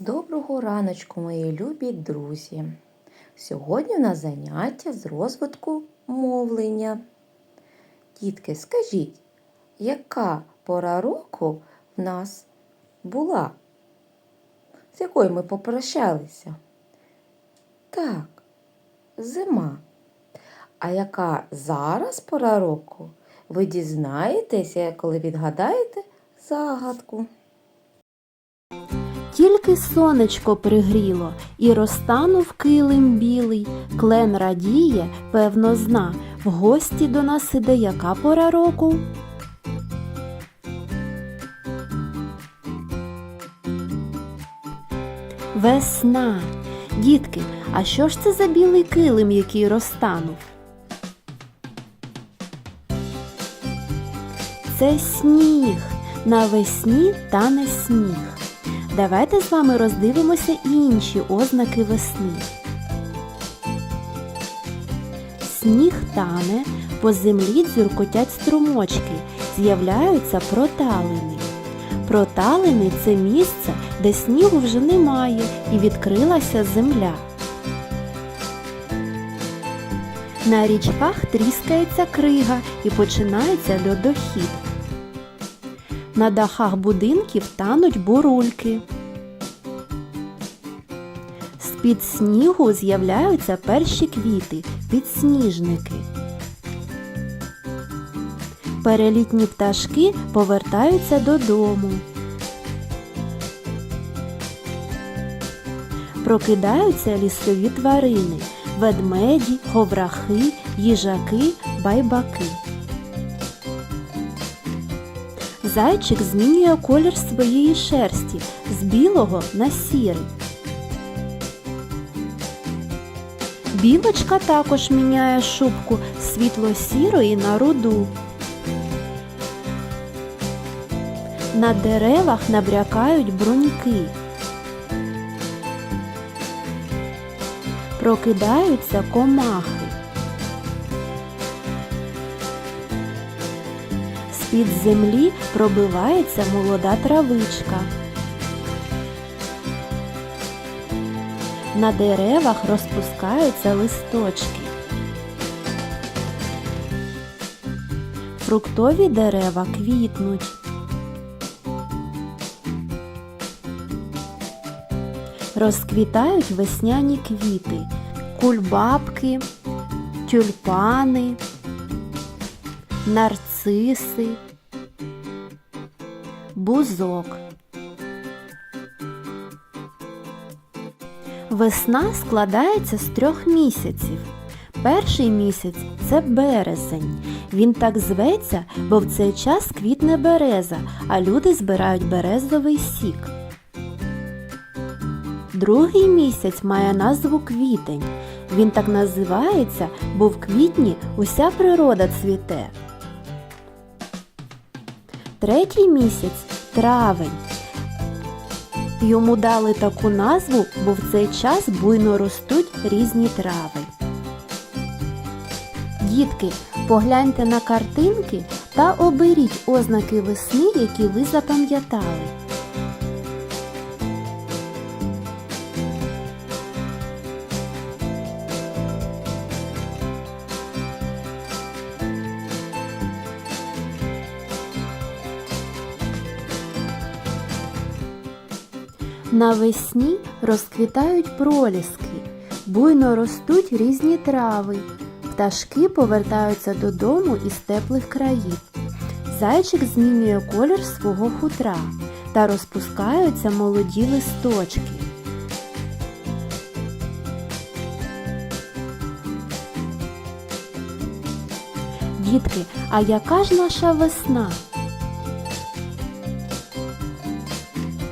Доброго раночку, мої любі друзі! Сьогодні у нас заняття з розвитку мовлення. Дітки, скажіть, яка пора року в нас була? З якою ми попрощалися? Так, зима. А яка зараз пора року? Ви дізнаєтеся, коли відгадаєте загадку. Тільки сонечко пригріло, і розтанув килим білий, клен радіє, певно, зна. В гості до нас іде яка пора року? Весна. Дітки, а що ж це за білий килим, який розтанув? Це сніг. Навесні тане сніг. Давайте з вами роздивимося інші ознаки весни. Сніг тане, по землі дзюркотять струмочки, з'являються проталини. Проталини це місце, де снігу вже немає і відкрилася земля. На річках тріскається крига і починається льодохід. На дахах будинків тануть бурульки. З-під снігу з'являються перші квіти підсніжники. Перелітні пташки повертаються додому. Прокидаються лісові тварини ведмеді, ховрахи, їжаки, байбаки. Зайчик змінює колір своєї шерсті з білого на сірий. Білочка також міняє шубку з світло-сірої на руду. На деревах набрякають бруньки. Прокидаються комахи. З-під землі пробивається молода травичка. На деревах розпускаються листочки. Фруктові дерева квітнуть. Розквітають весняні квіти, кульбабки, тюльпани, нарциси, бузок. Весна складається з трьох місяців. Перший місяць це березень. Він так зветься, бо в цей час квітне береза, а люди збирають березовий сік. Другий місяць має назву квітень. Він так називається, бо в квітні уся природа цвіте. Третій місяць травень. Йому дали таку назву, бо в цей час буйно ростуть різні трави. Дітки, погляньте на картинки та оберіть ознаки весни, які ви запам'ятали. Навесні розквітають проліски, буйно ростуть різні трави, пташки повертаються додому із теплих країв. Зайчик змінює колір свого хутра та розпускаються молоді листочки. Дітки, а яка ж наша весна?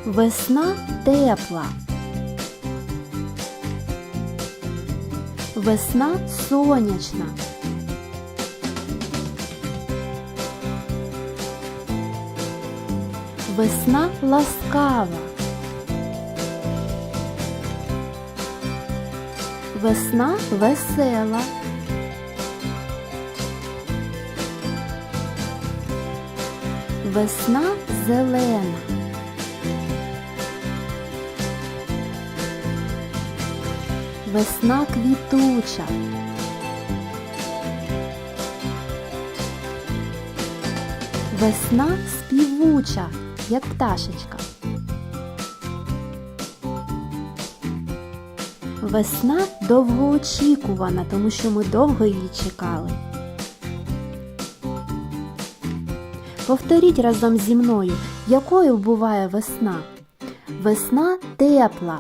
Весна тепла. Весна сонячна. Весна ласкава. Весна весела. Весна зелена. Весна квітуча. Весна співуча, як пташечка. Весна довгоочікувана, тому що ми довго її чекали. Повторіть разом зі мною, якою буває весна. Весна тепла,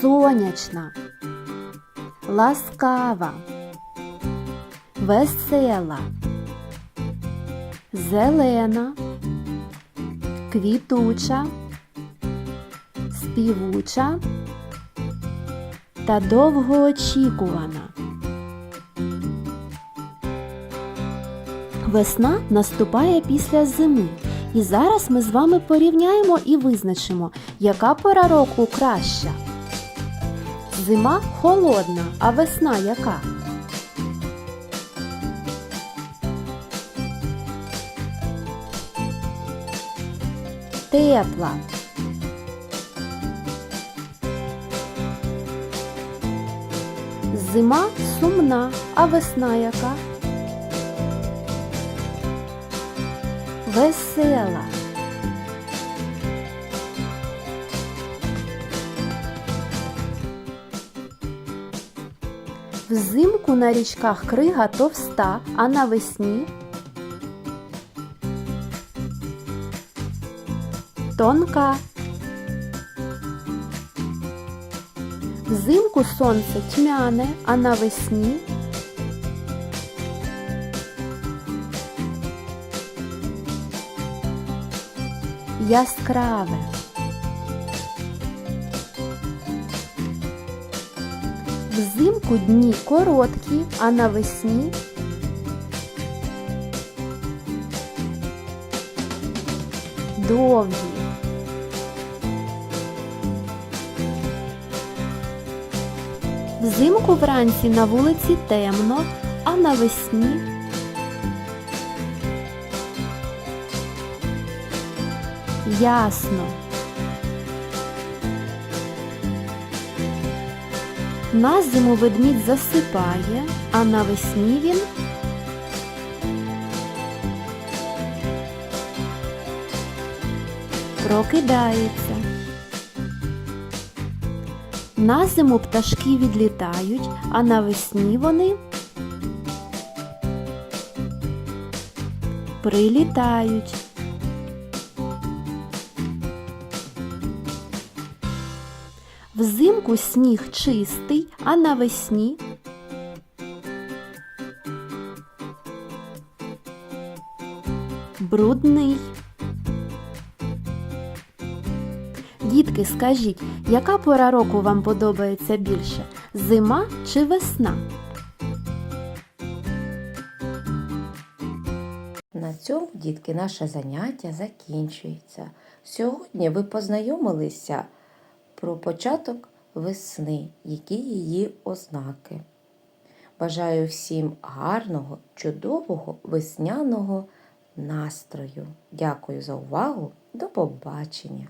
сонячна, ласкава, весела, зелена, квітуча, співуча та довгоочікувана. Весна наступає після зими, і зараз ми з вами порівняємо і визначимо, яка пора року краща. Зима холодна, а весна яка? Тепла. Зима сумна, а весна яка? Весела. Взимку на річках крига товста, а навесні тонка. Взимку сонце тьмяне, а навесні яскраве. Взимку дні короткі, а навесні довгі. Взимку вранці на вулиці темно, а навесні ясно. На зиму ведмідь засипає, а навесні він прокидається. На зиму пташки відлітають, а навесні вони прилітають. Взимку сніг чистий, а навесні брудний. Дітки, скажіть, яка пора року вам подобається більше? Зима чи весна? На цьому, дітки, наше заняття закінчується. Сьогодні ви познайомилися про початок весни, які її ознаки. Бажаю всім гарного, чудового весняного настрою. Дякую за увагу. До побачення!